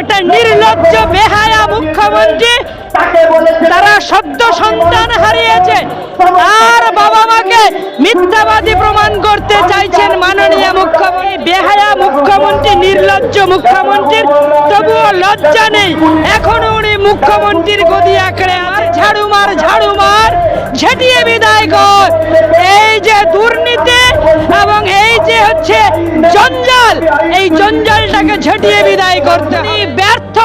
একটা নির্লজ্জ বেহায়া মুখ্যমন্ত্রী তারা সদ্য সন্তান হারিয়েছে। আর বাবা মাকে মিথ্যাবাদী প্রমাণ করতে চাইছেন মাননীয় মুখ্যমন্ত্রী বেহায়া মুখ্যমন্ত্রী নির্লজ্জ মুখ্যমন্ত্রীর। তবুও লজ্জা নেই। এখনও উনি মুখ্যমন্ত্রীর গদি আঁকড়ে ঝাড়ু মার ঝাড়ু মার ঝেঁটিয়ে বিদায় কর। এই যে দুর্নীতি এবং এই যে হচ্ছে জঞ্জাল, এই জঞ্জালটাকে ঝেঁটিয়ে বিদায় করতে। ব্যর্থ।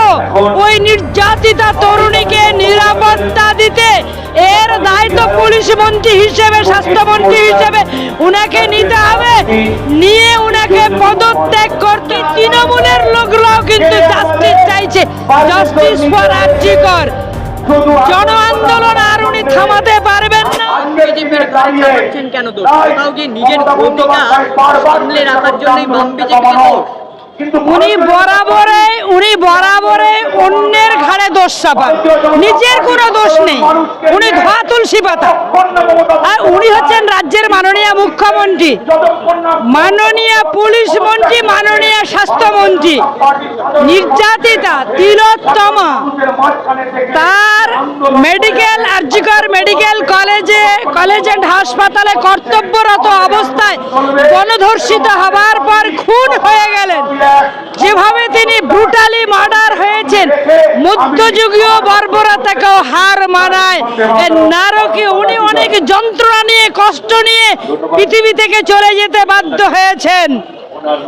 ওই নির্যাতিতা তরুণীকে নিরাপত্তা দিতে এর দায়িত্ব পুলিশ মন্ত্রী হিসেবে স্বাস্থ্যমন্ত্রী হিসেবে উনাকে নিতে হবে। নিয়ে উনাকে পদত্যাগ করতে তৃণমূলের লোকরাও কিন্তু জাস্টিস চাইছে। জাস্টিস ফর আর্জিকর জন আন্দোলন আর উনি থামাতে পারবেন না। বিজেপির কেন দোষ? কোথাও গিয়ে নিজের ভূমিকা সামলে রাখার জন্যই বাম বিজেপিকে দোষ? উনি বরাবরে উনি বরাবরে অন্যের ঘাড়ে দোষ চাপান। নিজের কোনো দোষ নেই। উনি ধোয়া তুলসী পাতা। আর উনি হচ্ছেন রাজ্যের মাননীয় মুখ্যমন্ত্রী। মাননীয় পুলিশ মন্ত্রী মাননীয় স্বাস্থ্যমন্ত্রী। নির্যাতিতা তিলোত্তমা। তার মেডিকেল আর্জিকর মেডিকেল কলেজে কলেজ অ্যান্ড হাসপাতালে কর্তব্যরত অবস্থায় গণধর্ষিত হবার পর খুন হয়ে গেলেন। যেভাবে তিনি ব্রুটালি মার্ডার হয়েছেন, মধ্যযুগীয় বর্বরতাকেও হার মানায়। নারকে, উনি অনেক যন্ত্রণা নিয়ে, কষ্ট নিয়ে পৃথিবী থেকে চলে যেতে বাধ্য হয়েছেন।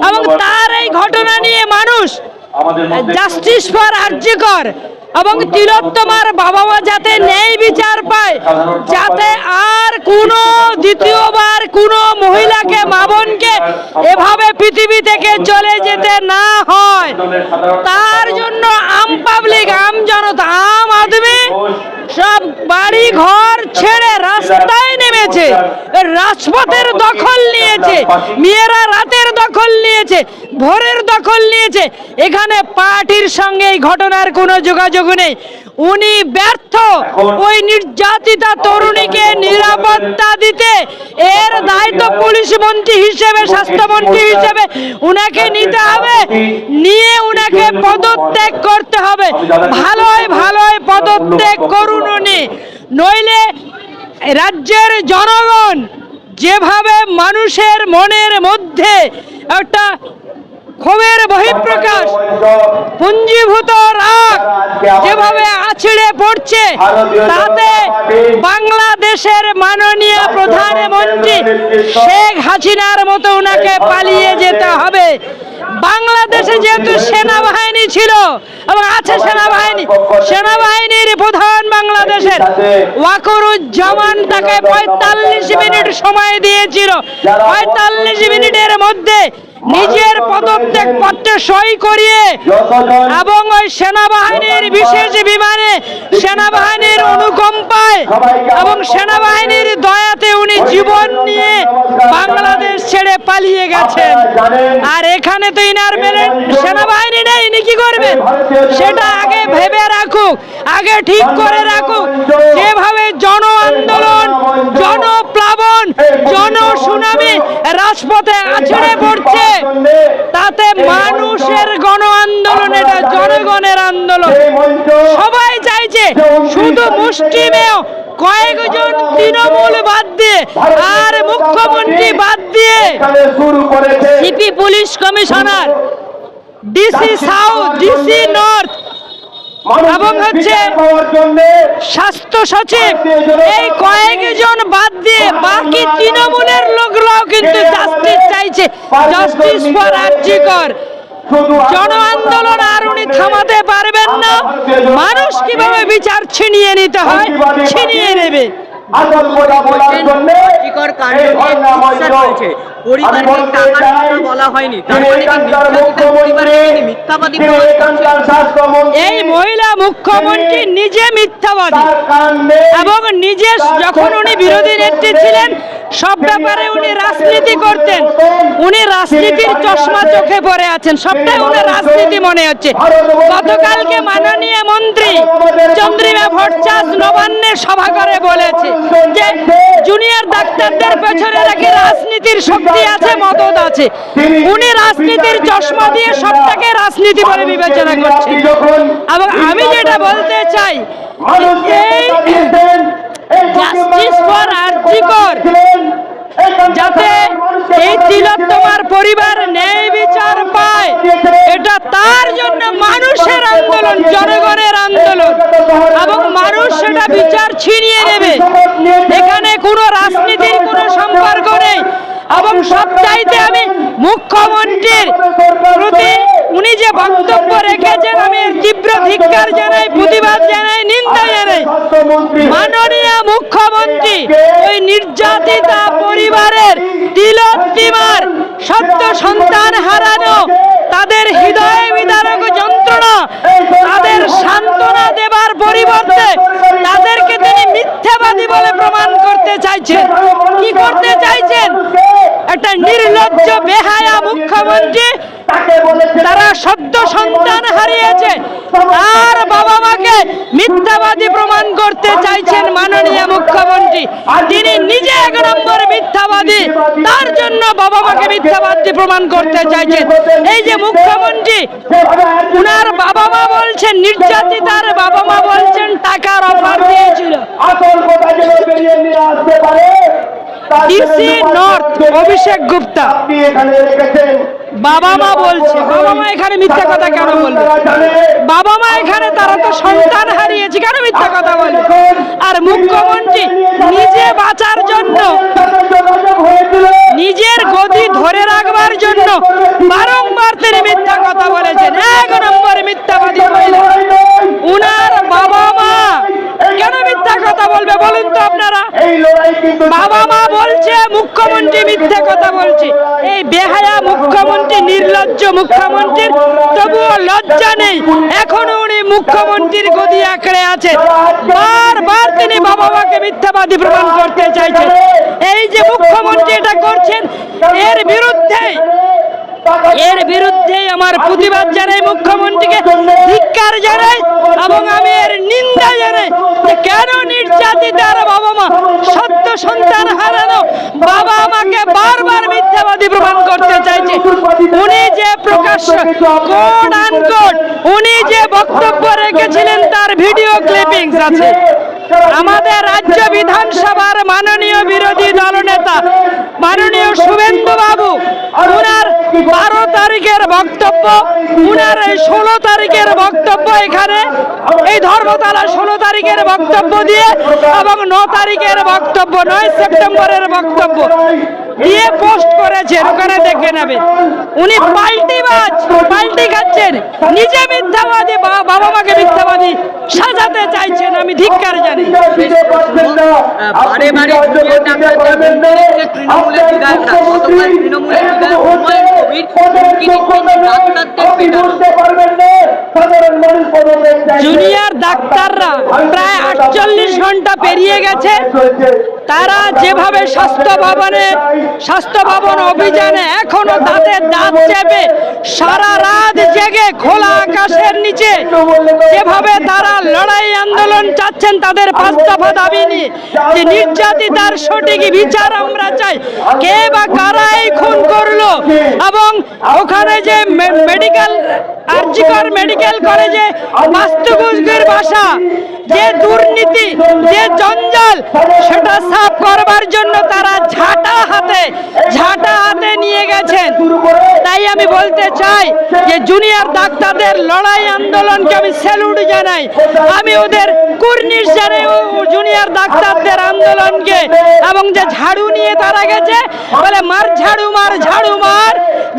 এবং তার এই ঘটনা নিয়ে মানুষ জাস্টিস ফর আর্যকর এবং তিলোত্তমার বাবা মা যাতে ন্যায় বিচার পায়, যাতে আর কোনো দ্বিতীয়বার কোনো মহিলাকে এভাবে পৃথিবী থেকে চলে যেতে না হয়। তার জন্য আম পাবলিক আম জনতা, আম আদমি সব বাড়ি ঘর ছেড়ে রাস্তায় নেমেছে। রাজপথের দখল নিয়েছে, মেয়েরা রাতের দখল নিয়েছে, ভোরের দখল নিয়েছে। এখানে পার্টির সঙ্গে এই ঘটনার কোনো যোগাযোগ নেই। উনি ব্যর্থ। ওই নির্যাতিতা তরুণীকে নিরাপত্তা দিতে এর দায়িত্ব পুলিশ মন্ত্রী হিসেবে স্বাস্থ্যমন্ত্রী হিসেবে উনাকে নিতে হবে। নিয়ে উনাকে পদত্যাগ করতে হবে। ভালোই ভালোই পদত্যাগ করুন উনি। নইলে রাজ্যের জনগণ যেভাবে মানুষের মনের মধ্যে একটা ক্ষোভের বহিঃপ্রকাশ, পুঞ্জীভূত রাগ যেভাবে আছড়ে পড়ছে, তাতে বাংলাদেশের মাননীয় প্রধানমন্ত্রী শেখ হাসিনার মতো ওনাকে পালিয়ে যেতে হবে। বাংলাদেশে যেহেতু সেনাবাহিনী ছিল, এবং আছে সেনাবাহিনী, সেনাবাহিনীর প্রধান বাংলাদেশের ওয়াকরুজ্জামান তাকে পঁয়তাল্লিশ মিনিট সময় দিয়েছিল। পঁয়তাল্লিশ মিনিটের মধ্যে নিজের পদত্যাগ পত্রে সই করিয়ে এবং ওই সেনাবাহিনীর বিশেষ বিমানে সেনাবাহিনীর অনুকম্পায় এবং সেনাবাহিনীর দয়াতে উনি জীবন নিয়ে বাংলাদেশ ছেড়ে পালিয়ে গেছেন। আর এখানে তো ইনার মেলে সেনাবাহিনী নেই, ইনি কি করবেন? সেটা আগে ভেবে রাখুক, আগে ঠিক করে রাখুক। যেভাবে জন আন্দোলন জনপ্লাবন জন সুনামি রাজপথে তাতে মানুষের গণ আন্দোলন এটা জনগণের আন্দোলন। সবাই চাইছে শুধু মুষ্টিমেয় কয়েকজন তৃণমূল বাদ দিয়ে আর মুখ্যমন্ত্রী বাদ দিয়ে CP police commissioner DC south DC north. এবং হচ্ছে স্বাস্থ্য সচিব এই কয়েকজন বাদ দিয়ে বাকি তৃণমূলের লোকরাও কিন্তু জাস্টিস চাইছে জাস্টিস ফর আর্জিকর জন আন্দোলন আর উনি থামাতে পারবেন না। মানুষ কীভাবে বিচার ছিনিয়ে নিতে হয় ছিনিয়ে নেবে? এই মহিলা মুখ্যমন্ত্রী নিজে মিথ্যাবাদী। এবং নিজে যখন উনি বিরোধী নেত্রী ছিলেন সব ব্যাপারে উনি রাজনীতি করতেন। উনি রাজনীতির চশমা চোখে পড়ে আছেন। সবটাই উনার রাজনীতি মনে হচ্ছে। গতকালকে মাননীয় মন্ত্রী চন্দ্রিমা ভট্টাচার্য নবান্নের সভা করে বলেছে যে, জুনিয়র ডাক্তারদের পেছনে নাকি রাজনীতির শক্তি আছে, মদত আছে। উনি রাজনীতির চশমা দিয়ে সবটাকে রাজনীতি বলে বিবেচনা করছেন। এবং আমি যেটা বলতে চাই, এই জাস্টিস ফর আরজিকর যাতে এই তিলোত্তমার পরিবার ন্যায় বিচার পায়। এটা তার জন্য মানুষের আন্দোলন, জনগণের আন্দোলন। এবং মানুষ সেটা বিচার ছিনিয়ে নেবে। এখানে কোনো রাজনীতির কোনো সম্পর্ক নেই। এবং সবচাইতে আমি মুখ্যমন্ত্রীর প্রতি উনি যে বক্তব্য রেখেছেন, আমি তীব্র ধিক্কার জানাই, প্রতিবাদ জানাই, নিন্দা জানাই। মাননীয় মুখ্যমন্ত্রী, ওই নির্যাতিতা পরিবারের তিলোত্তিমার সত্য সন্তান হারানো, তাদের হৃদয় বিদারক যন্ত্রণা, তাদের সান্ত্বনা দেবার পরিবর্তে তাদেরকে তিনি মিথ্যাবাদী বলে প্রমাণ করতে চাইছেন। কি করতে চাইছেন? একটা নির্লজ্জ, বেহায়া মুখ্যমন্ত্রী তারা সদ্য সন্তান হারিয়েছে। তার বাবা মাকে মিথ্যাবাদী প্রমাণ করতে চাইছেন মাননীয় মুখ্যমন্ত্রী। তিনি নিজে এক নম্বর মিথ্যাবাদী তার জন্য বাবা মাকে মিথ্যাবাদী প্রমাণ করতে চাইছেন। এই যে মুখ্যমন্ত্রী উনার বাবা মা বলছেন নির্যাতিতার বাবা মা বলছেন টাকার অফার দিয়েছিল। DC north Abhishek Gupta. আপনি এখানে রেখেছেন। বাবা মা বলছে, বাবা মা এখানে মিথ্যা কথা কেন বলবে বাবা মা এখানে, তারা তো সন্তান হারিয়েছে, কেন মিথ্যা কথা বলবে আর মুখ্যমন্ত্রী নিজে বাঁচার জন্য, নিজের গতি ধরে রাখবার জন্য বারংবার তিনি মিথ্যা কথা বলেছেন। এক নম্বর মিথ্যাবাদী মহিলা, উনার বাবা মা কেন মিথ্যা কথা বলবে বলুন তো আপনারা? বাবা মা বলছে মুখ্যমন্ত্রী মিথ্যে কথা বলছে। এই বেহায়া মুখ্যমন্ত্রী নির্লজ্জ মুখ্যমন্ত্রীর তবুও লজ্জা নেই। এখনও উনি মুখ্যমন্ত্রীর গদি আঁকড়ে আছে বারবার তিনি বাবা মাকে মিথ্যাবাদী প্রমাণ করতে চাইছেন। এই যে মুখ্যমন্ত্রী এটা করছেন এর বিরুদ্ধে এর বিরুদ্ধে আমার প্রতিবাদ জানাই মুখ্যমন্ত্রীকে। ধিক্কার জানাই এবং আমি এর নিন্দা জানাই যে কেন নির্যাতিতার বাবা মা সত্য সন্তান হারানো বাবা আমাকে বারবার মিথ্যাবাদী প্রমাণ করতে চাইছে। উনি যে প্রকাশ্য কোড আনকোড, উনি যে বক্তব্য রেখেছিলেন তার ভিডিও ক্লিপিংস আছে। আমাদের রাজ্য বিধানসভার মাননীয় বিরোধী দলনেতা মাননীয় শুভেন্দু বাবু, উনার বারো তারিখের বক্তব্য, উনার এই ষোলো তারিখের বক্তব্য এখানে, এই ধর্মতলা ষোলো তারিখের বক্তব্য দিয়ে এবং ন তারিখের বক্তব্য নয়, সেপ্টেম্বরের বক্তব্য। দিয়ে পোস্ট করেছেন ওখানে দেখে নেবে। উনি পাল্টিবাজ পাল্টি খাচ্ছেন। নিজে মিথ্যাবাদী বাবা মাকে মিথ্যাবাদী সাজাতে চাইছেন আমি ধিক্কার জানি। জুনিয়র ডাক্তাররা প্রায় আটচল্লিশ ঘণ্টা পেরিয়ে গেছে। তারা যেভাবে স্বাস্থ্য ভবনে, স্বাস্থ্য ভবন অভিযানে এখনও তাদের দাঁত চেপে সারা রাত জেগে খোলা আকাশের নিচে, যেভাবে তারা লড়াই আন্দোলন চাচ্ছেন তাদের পাঁচ দফা দাবি নিয়ে, যে নির্যাতিতার সঠিক বিচার আমরা চাই। কে বা কারা এই খুন করল, এবং ওখানে যে মেডিকেল আরজিকর মেডিকেল কলেজে বাস্তুগুজগির ভাষা, যে দুর্নীতি, যে জঞ্জাল, সেটা সাফ করবার জন্য তারা ঝাঁটা হাতে ঝাঁটা হাতে নিয়ে গেছেন। আমি বলতে চাই যে জুনিয়র ডাক্তারদের লড়াই আন্দোলনকে আমি স্যালুট জানাই। আমি ওদের কুর্নিশ জানাই ও জুনিয়র ডাক্তারদের আন্দোলনকে। এবং যে ঝাড়ু নিয়ে তারা গেছে, বলে মার ঝাড়ু মার ঝাড়ু মার,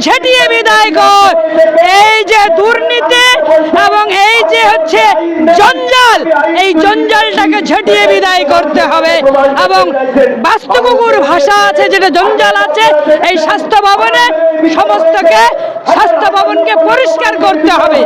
ঝেটিয়ে বিদায় কর। জঞ্জালটাকে ঝেটিয়ে বিদায় করতে হবে এবং বাস্তবগুর ভাষা আছে, যেটা জঞ্জাল আছে, এই স্বাস্থ্য ভবনে সমস্তকে, স্বাস্থ্য ভবনকে পরিষ্কার করতে হবে।